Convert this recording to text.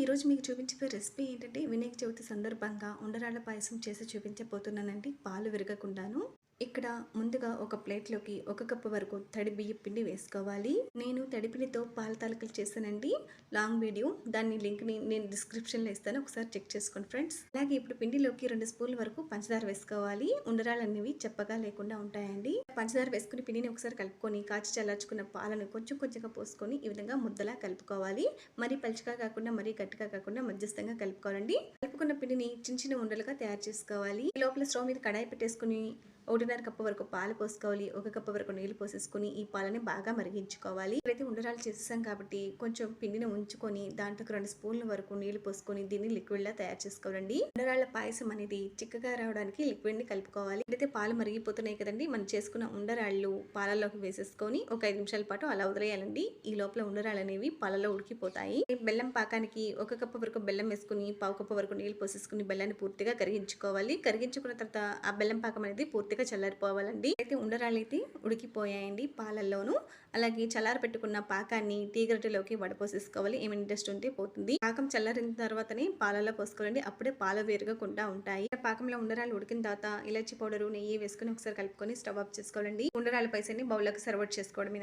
ఈరోజు మీకు చూపించే రెసిపీ ఏంటంటే వినాయక చవితి సందర్భంగా ఉండరాళ్ళ పాయసం చేసి చూపించబోతున్నానండి. పాలు విరగకుండాను. ఇక్కడ ముందుగా ఒక ప్లేట్లోకి ఒక కప్పు వరకు తడి బియ్య పిండి వేసుకోవాలి. నేను తడి పిండితో పాల తాలకలు చేశానండి. Long video. దాని లింక్ని నేను డిస్క్రిప్షన్లో ఇస్తాను. ఒకసారి చెక్ చేసుకోండి ఫ్రెండ్స్. అలాగే ఇప్పుడు పిండిలోకి రెండు స్పూన్ల వరకు పంచదార వేసుకోవాలి. ఉండరాలు అనేవి చెప్పగా లేకుండా ఉంటాయండి. పంచదార వేసుకుని పిండిని ఒకసారి కలుపుకొని కాచి చల్లార్చుకున్న పాలను కొంచెం కొంచెంగా పోసుకొని ఈ విధంగా ముద్దలా కలుపుకోవాలి. మరీ పలుచగా కాకుండా మరీ గట్టిగా కాకుండా మధ్యస్థంగా కలుపుకోవాలండి. కలుపుకున్న పిండిని చిన్న చిన్న ఉండలుగా తయారు చేసుకోవాలి. లోపల స్టవ్ మీద కడాయి పెట్టేసుకుని ఒకటిన్నర కప్పు వరకు పాలు పోసుకోవాలి ఒక కప్పు వరకు నీళ్ళు పోసేసుకుని ఈ పాలని బాగా మరిగించుకోవాలి. ఇప్పుడైతే ఉండరాలు చేసేసాం కాబట్టి కొంచెం పిండిని ఉంచుకొని దాంట్లో రెండు స్పూన్ల వరకు నీళ్ళు పోసుకొని దీన్ని లిక్విడ్ లా తయారు చేసుకోవాలండి. ఉండరాళ్ళ పాయసం అనేది చిక్కగా రావడానికి లిక్విడ్ని కలుపుకోవాలి. ఇప్పుడైతే పాలు మరిగిపోతున్నాయి కదండి మనం చేసుకున్న ఉండరాళ్ళు పాలల్లోకి వేసేసుకొని ఒక ఐదు నిమిషాల పాటు అలా వదిలేయాలండి. ఈ లోపల ఉండరాళ్ళు అనేవి పాలలో ఉడికిపోతాయి. బెల్లం పాకానికి ఒక కప్పు వరకు బెల్లం వేసుకుని పావు కప్పు వరకు నీళ్ళు పోసేసుకుని బెల్లాన్ని పూర్తిగా కరిగించుకోవాలి. కరిగించుకున్న తర్వాత ఆ బెల్లం పాకం అనేది పూర్తిగా చల్లారిపోవాలండి. అయితే ఉండరాళ్ళు అయితే ఉడికిపోయాయండి పాలల్లోనూ. అలాగే చల్లారి పెట్టుకున్న పాకాన్ని తీగరటిలోకి వడపోసేసుకోవాలి. ఏమైనా ఇంట్రెస్ట్ ఉంటే పోతుంది. పాకం చల్లారిన తర్వాతనే పాలలో పోసుకోవాలండి. అప్పుడే పాలు వేరుగకుండా ఉంటాయి. పాకంలో ఉండరాలు ఉడికిన తర్వాత ఇలాచి పౌడర్ నెయ్యి వేసుకుని ఒకసారి కలుపుకొని స్టవ్ ఆఫ్ చేసుకోవాలండి. ఉండరాల పైసని బౌల్లోకి సర్వ్ చేసుకోవడం